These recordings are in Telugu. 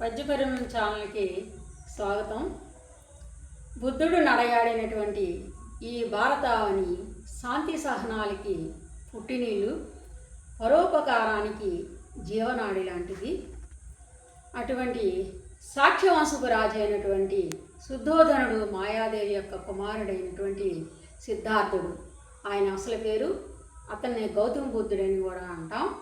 పద్యపరం ఛానల్కి స్వాగతం. బుద్ధుడు నడయాడినటువంటి ఈ భారతావని శాంతి సహనాలకి పుట్టినీళ్ళు పరోపకారానికి జీవనాడి లాంటిది. అటువంటి సాక్ష్యవంశపు రాజు అయినటువంటి శుద్ధోధనుడు మాయాదేవి యొక్క కుమారుడైనటువంటి సిద్ధార్థుడు. ఆయన అసలు పేరు? అతన్ని గౌతమ బుద్ధుడని కూడా అంటాం.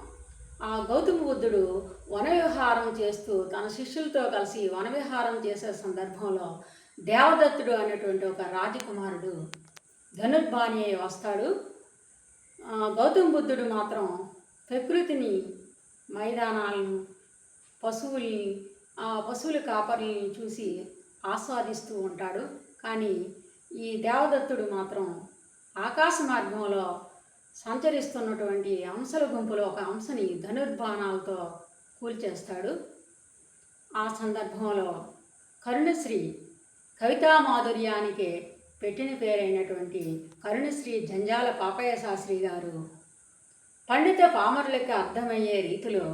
ఆ గౌతమ బుద్ధుడు వనవిహారం చేస్తూ తన శిష్యులతో కలిసి వనవిహారం చేసే సందర్భంలో దేవదత్తుడు అనేటువంటి ఒక రాజకుమారుడు ధనుర్బాణి అయి వస్తాడు. గౌతమ బుద్ధుడు మాత్రం ప్రకృతిని మైదానాలను పశువుల్ని ఆ పశువుల కాపర్లని చూసి ఆస్వాదిస్తూ ఉంటాడు. కానీ ఈ దేవదత్తుడు మాత్రం ఆకాశ మార్గంలో సంచరిస్తున్నటువంటి అంశల గుంపులో ఒక అంశని ధనుర్బాణాలతో కూల్చేస్తాడు. ఆ సందర్భంలో కరుణశ్రీ కవితా మాధుర్యానికి పెట్టిన పేరైనటువంటి కరుణశ్రీ జంజాల పాపయ్య శాస్త్రి గారు పండిత పామరులకి అర్థమయ్యే రీతిలో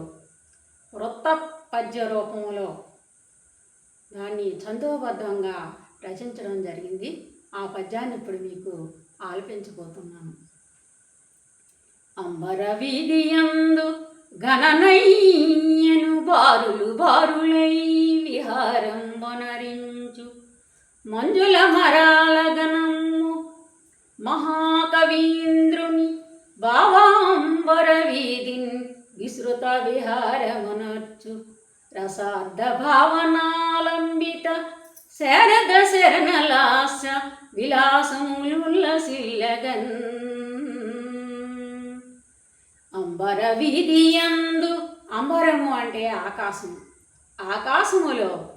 వృత్త పద్య రూపంలో దాన్ని చందోబద్ధంగా రచించడం జరిగింది. ఆ పద్యాన్ని ఇప్పుడు మీకు ఆలపించబోతున్నాను. అంబరవీధియందు గణనయ్యను బారులు బారులై విహారం వనరించు మంజుల మరాల గణము మహాకవీంద్రుని భావాంబర వీధిన్ విస్తృత విహారమునర్చు. రసార్థ భావనాలంబిత శరద శరణలాస విలాసములుల్లసిల్లగన్ అంబర వీధియందు అంబరము అంటే ఆకాశము. ఆకాశములో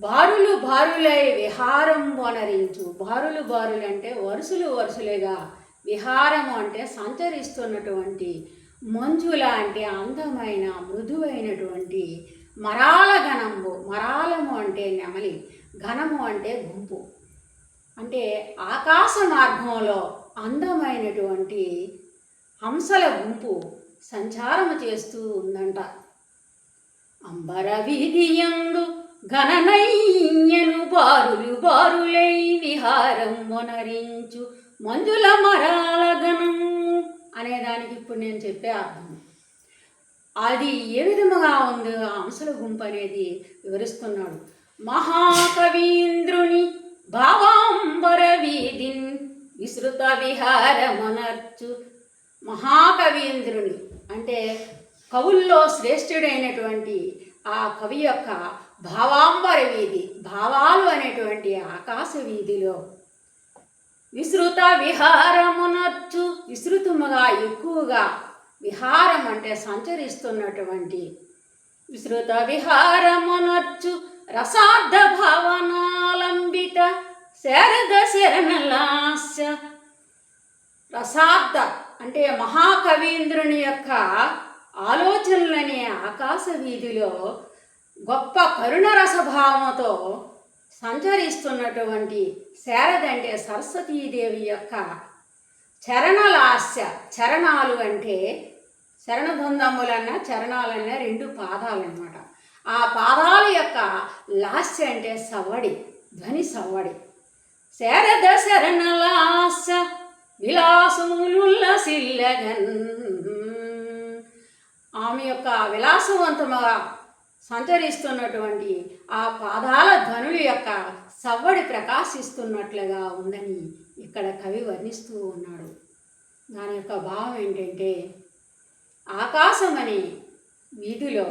బారులు బారులై విహారం వనరించు బారులు బారులు అంటే వరుసలు వరుసలుగా విహారము అంటే సంచరిస్తున్నటువంటి మంచు లాంటి అందమైన మృదువైనటువంటి మరాల గణము మరాలము అంటే నెమలి. ఘనము అంటే గుంపు. అంటే ఆకాశ మార్గంలో అందమైనటువంటి హంసల గుంపు సంచారము చేస్తూ ఉందంట. అంబర వీధియందు ఘననయ్యను బారులు బారులై విహారం మొనరించు మంజుల మరాల ఘనము అనే దానికి ఇప్పుడు నేను చెప్పే అర్థం. అది ఏ విధముగా ఉందో ఆ అంశల గుంపు అనేది వివరిస్తున్నాడు. మహాకవీంద్రుని భావాంబర వీధిన్ విస్తృత విహారమనర్చు మహాకవీంద్రుని అంటే కవుల్లో శ్రేష్ఠుడైనటువంటి ఆ కవి యొక్క భావాంబర వీధి భావాలు అనేటువంటి ఆకాశ వీధిలో విస్తృత విహారమునర్చు విస్తృతముగా ఎక్కువగా విహారం అంటే సంచరిస్తున్నటువంటి విస్తృత విహారమునర్చు రసార్థ భావనాలంబిత శరద శరణలాస్య రసార్థ అంటే మహాకవీంద్రుని యొక్క ఆలోచనలనే ఆకాశ వీధిలో గొప్ప కరుణ రసభావంతో సంచరిస్తున్నటువంటి శారదంటే సరస్వతీదేవి యొక్క చరణలాస్య చరణాలు అంటే చరణబంధములన్న చరణాలన్న రెండు పాదాలన్నమాట. ఆ పాదాల యొక్క లాస్య అంటే సవ్వడి ధ్వని సవ్వడి. శారద శరణలాస్య విలాసములుల్లసిల్లగన్ ఆమె యొక్క విలాసవంతముగా సంచరిస్తున్నటువంటి ఆ పాదాల ధనుల యొక్క సవ్వడి ప్రకాశిస్తున్నట్లుగా ఉందని ఇక్కడ కవి వర్ణిస్తూ ఉన్నాడు. దాని యొక్క భావం ఏంటంటే ఆకాశం అనే వీధిలో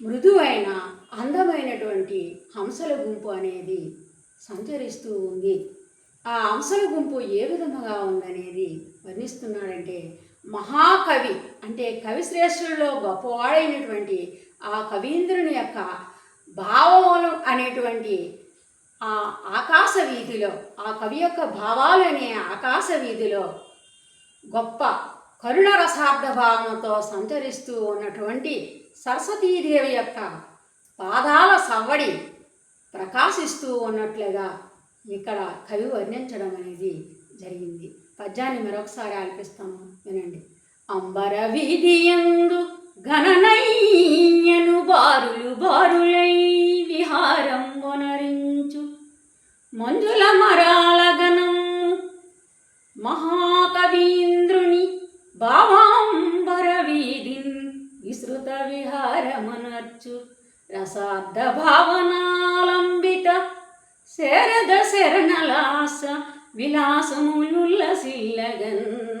మృదువైన అందమైనటువంటి హంసల గుంపు అనేది సంచరిస్తూ ఉంది. ఆ అంశాల గుంపు ఏ విధముగా ఉందనేది వర్ణిస్తున్నాడంటే మహాకవి అంటే కవి శ్రేష్ఠుల్లో గొప్పవాడైనటువంటి ఆ కవీంద్రుని యొక్క భావములు అనేటువంటి ఆ ఆకాశ వీధిలో ఆ కవి యొక్క భావాలు అనే ఆకాశ వీధిలో గొప్ప కరుణ రసార్థ భావంతో సంచరిస్తూ ఉన్నటువంటి సరస్వతీదేవి యొక్క పాదాల సవ్వడి ప్రకాశిస్తూ ఉన్నట్లుగా ఇక్కడ కవి వర్ణించడం అనేది జరిగింది. పద్యాన్ని మరొకసారి ఆలపిస్తాము వినండి. అంబర విధియందు ఘననయ్యను బారులు బారులై విహారం వనరించు. మంజుల మరాల గణం మహాకవీంద్రుని భావాంబర వీధిన్ విశ్రుత విహారమనర్చు. రసార్థ భావనా శరద శరణలాస విలాసములుల్ల సిల్లగన్